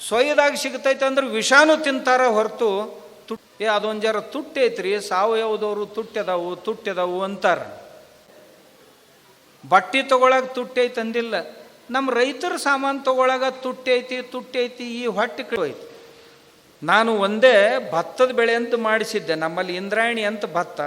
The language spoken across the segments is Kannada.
ಸೊಯ್ಯದಾಗ ಸಿಗ್ತೈತೆ ಅಂದ್ರೆ ವಿಷಾನು ತಿಂತಾರ ಹೊರತು ತುಟ್ ಏ, ಅದೊಂದು ಜರ ತುಟ್ಟೈತ್ರಿ ಸಾವಯವದವರು ತುಟ್ಟೆದವು ತುಟ್ಟೆದವು ಅಂತಾರ. ಬಟ್ಟೆ ತಗೊಳಕ್ ತುಟ್ಟೈತೆ ಅಂದಿಲ್ಲ. ನಮ್ಮ ರೈತರ ಸಾಮಾನು ತಗೊಳಗ ತುಟ್ಟೈತಿ ತುಟ್ಟೈತಿ ಈ ಹೊಟ್ಟೆ ಹೋಯ್ತು ನಾನು ಒಂದೇ ಭತ್ತದ ಬೆಳೆ ಅಂತ ಮಾಡಿಸಿದ್ದೆ, ನಮ್ಮಲ್ಲಿ ಇಂದ್ರಾಯಣಿ ಅಂತ ಭತ್ತ.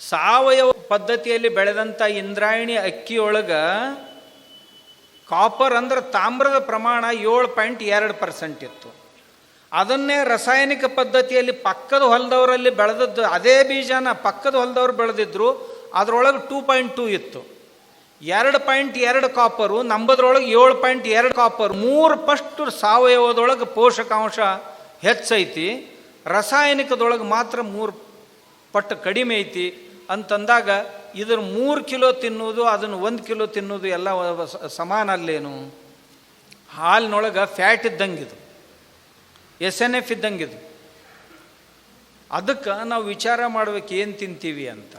ಸಾವಯವ ಪದ್ಧತಿಯಲ್ಲಿ ಬೆಳೆದಂಥ ಇಂದ್ರಾಯಣಿ ಅಕ್ಕಿಯೊಳಗ ಕಾಪರ್ ಅಂದ್ರೆ ತಾಮ್ರದ ಪ್ರಮಾಣ ಏಳು ಪಾಯಿಂಟ್ ಎರಡು ಪರ್ಸೆಂಟ್ ಇತ್ತು. ಅದನ್ನೇ ರಾಸಾಯನಿಕ ಪದ್ಧತಿಯಲ್ಲಿ ಪಕ್ಕದ ಹೊಲದವರಲ್ಲಿ ಬೆಳೆದದ್ದು ಅದೇ ಬೀಜನ ಪಕ್ಕದ ಹೊಲದವ್ರು ಬೆಳೆದಿದ್ರು, ಅದರೊಳಗೆ ಟೂ ಪಾಯಿಂಟ್ ಟೂ ಇತ್ತು. ಎರಡು ಪಾಯಿಂಟ್ ಎರಡು ಕಾಪರು ನಂಬದ್ರೊಳಗೆ ಏಳು ಪಾಯಿಂಟ್ ಎರಡು ಕಾಪರ್ ಮೂರು ಪಷ್ಟು ಸಾವಯವದೊಳಗೆ ಪೋಷಕಾಂಶ ಹೆಚ್ಚೈತಿ, ರಾಸಾಯನಿಕದೊಳಗೆ ಮಾತ್ರ ಮೂರು ಪಟ್ಟು ಕಡಿಮೆ ಐತಿ ಅಂತಂದಾಗ ಇದ್ರ ಮೂರು ಕಿಲೋ ತಿನ್ನೋದು ಅದನ್ನು ಒಂದು ಕಿಲೋ ತಿನ್ನೋದು ಎಲ್ಲ ಸಮಾನ ಅಲ್ಲೇನು ಹಾಲಿನೊಳಗೆ ಫ್ಯಾಟ್ ಇದ್ದಂಗಿದು. ಎಸ್ ಎನ್ ಎಫ್ ಇದ್ದಂಗಿದು. ಅದಕ್ಕೆ ನಾವು ವಿಚಾರ ಮಾಡ್ಬೇಕು, ಏನು ತಿಂತೀವಿ ಅಂತ.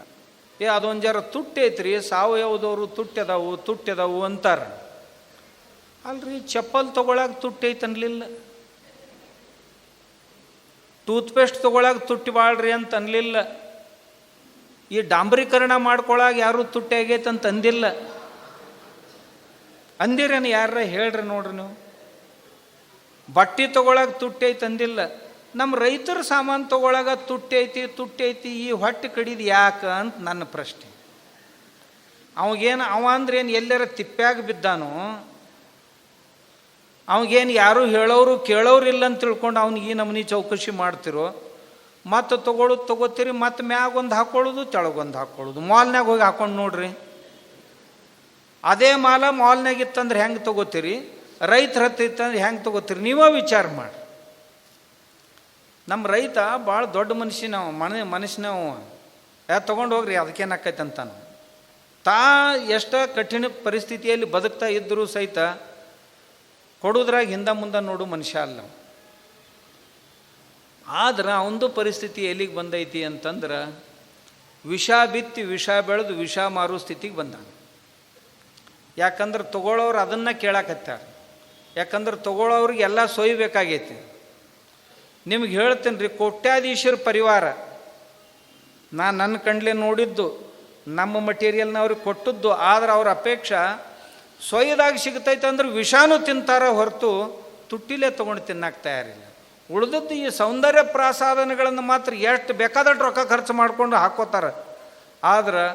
ಏ, ಅದೊಂದು ಜರ ತುಟ್ಟೈತ್ರಿ, ಸಾವಯವದವರು ತುಟ್ಟೆದಾವು ತುಟ್ಟೆದಾವು ಅಂತಾರೆ. ಅಲ್ರಿ, ಚಪ್ಪಲ್ ತೊಗೊಳಕ್ಕೆ ತುಟ್ಟೈತೆ ಅನ್ಲಿಲ್ಲ. ಟೂತ್ಪೇಸ್ಟ್ ತೊಗೊಳಕ್ಕೆ ತುಟ್ಟಿ ಬಾಳ್ರಿ ಅಂತ ಅನ್ಲಿಲ್ಲ. ಈ ಡಾಂಬರೀಕರಣ ಮಾಡ್ಕೊಳಾಗ ಯಾರು ತುಟ್ಟಿ ಅಂದಿಲ್ಲ. ಅಂದಿರೇನು ಯಾರ ಹೇಳ್ರಿ ನೋಡ್ರಿ ನೀವು? ಬಟ್ಟೆ ತೊಗೊಳಕ್ಕೆ ತುಟ್ಟಿ ಐತೆ ಅಂದಿಲ್ಲ. ನಮ್ಮ ರೈತರ ಸಾಮಾನು ತಗೊಳಗ ತುಟ್ಟಿ ಐತಿ ತುಟ್ಟಿ ಐತಿ, ಈ ಹೊಟ್ಟೆ ಕಡಿದು ಯಾಕೆ ಅಂತ ನನ್ನ ಪ್ರಶ್ನೆ. ಅವಾಗೇನು ಅವ ಅಂದ್ರೆ ಏನು ಎಲ್ಲರ ತಿಪ್ಪ್ಯಾಗ ಬಿದ್ದಾನೋ, ಅವಾಗೇನು ಯಾರು ಹೇಳೋರು ಕೇಳೋರು ಇಲ್ಲ ಅಂತ ತಿಳ್ಕೊಂಡು ಅವ್ನಿಗೆ ಈ ನಮೂನಿ ಚೌಕಶಿ ಮಾಡ್ತಿರೋ ಮತ್ತು ತೊಗೊಳ್ಳೋದು ತೊಗೋತೀರಿ, ಮತ್ತು ಮ್ಯಾಗೊಂದು ಹಾಕೊಳ್ಳೋದು ಹಾಕ್ಕೊಳ್ಳೋದು ಹಾಕೊಳ್ಳೋದು. ಮಾಲ್ನಾಗ ಹೋಗಿ ಹಾಕೊಂಡು ನೋಡ್ರಿ. ಅದೇ ಮಾಲ ಮಾಲ್ನಾಗ ಇತ್ತಂದ್ರೆ ಹೆಂಗೆ ತೊಗೋತೀರಿ? ರೈತರ ಹತ್ರ ಇತ್ತಂದ್ರೆ ಹೆಂಗೆ ತೊಗೋತೀರಿ? ನೀವೇ ವಿಚಾರ ಮಾಡಿ. ನಮ್ಮ ರೈತ ಭಾಳ ದೊಡ್ಡ ಮನುಷ್ಯನವ ಮನ ಮನುಷ್ಯನವ ಯಾ, ತೊಗೊಂಡು ಹೋಗ್ರಿ, ಅದಕ್ಕೇನು ಆಕೈತೆ ಅಂತಾನು. ತಾ ಎಷ್ಟ ಕಠಿಣ ಪರಿಸ್ಥಿತಿಯಲ್ಲಿ ಬದುಕ್ತಾ ಇದ್ದರೂ ಸಹಿತ ಕೊಡೋದ್ರಾಗ ಹಿಂದೆ ಮುಂದೆ ನೋಡು ಮನುಷ್ಯ ಅಲ್ಲ. ಆದ್ರೆ ಒಂದು ಪರಿಸ್ಥಿತಿ ಎಲ್ಲಿಗೆ ಬಂದೈತಿ ಅಂತಂದ್ರೆ ವಿಷ ಬಿತ್ತಿ ವಿಷ ಬೆಳೆದು ವಿಷ ಮಾರೋ ಸ್ಥಿತಿಗೆ ಬಂದಾನೆ. ಯಾಕಂದ್ರೆ ತಗೊಳ್ಳೋರು ಅದನ್ನು ಕೇಳಾಕತ್ತಾರೆ. ಯಾಕಂದ್ರೆ ತಗೊಳ್ಳೋರಿಗೆ ಎಲ್ಲ ಸೊಯ್ಬೇಕಾಗೈತಿ ನಿಮ್ಗೆ ಹೇಳ್ತೇನೆ ರೀ ಕೋಟ್ಯಾಧೀಶರ ಪರಿವಾರ. ನಾನು ನನ್ನ ಕಂಡ್ಲೆ ನೋಡಿದ್ದು, ನಮ್ಮ ಮಟೀರಿಯಲ್ನ ಅವ್ರಿಗೆ ಕೊಟ್ಟದ್ದು, ಆದ್ರೆ ಅವ್ರ ಅಪೇಕ್ಷೆ ಸೊಯ್ಯದಾಗ ಸಿಗ್ತೈತೆ ಅಂದ್ರೆ ವಿಷಾನು ತಿಂತಾರ ಹೊರತು ತುಟ್ಟಿಲೇ ತೊಗೊಂಡು ತಿನ್ನಕ್ಕೆ ತಯಾರಿಲ್ಲ. ಉಳಿದದ್ದು ಈ ಸೌಂದರ್ಯ ಪ್ರಾಸಾದನಗಳನ್ನು ಮಾತ್ರ ಎಷ್ಟು ಬೇಕಾದಷ್ಟು ರೊಕ್ಕ ಖರ್ಚು ಮಾಡ್ಕೊಂಡು ಹಾಕೋತಾರೆ ಆದ್ರೆ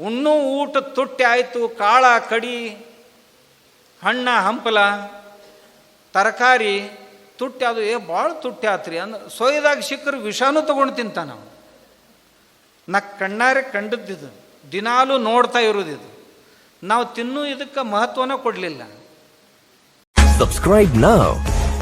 ಉಣ್ಣು ಊಟ ತುಟ್ಟಿ ಆಯಿತು, ಕಾಳ, ಕಡಿ, ಹಣ್ಣ, ಹಂಪಲ, ತರಕಾರಿ ತುಟ್ಟಿ ಅದು ಏ ಭಾಳ ತುಟ್ಟಿ ಆತ್ರಿ ಅಂದ್ರೆ ಸೊಯ್ದಾಗ ಸಿಕ್ಕರು ವಿಷಾನು ತೊಗೊಂಡು ತಿಂತಾನ ನಾವು ನಾ ಕಣ್ಣಾರೆ ಕಂಡದ್ದಿದು ದಿನಾಲೂ ನೋಡ್ತಾ ಇರೋದಿದು ನಾವು ತಿನ್ನು ಇದಕ್ಕೆ ಮಹತ್ವನ ಕೊಡಲಿಲ್ಲ. Subscribe now.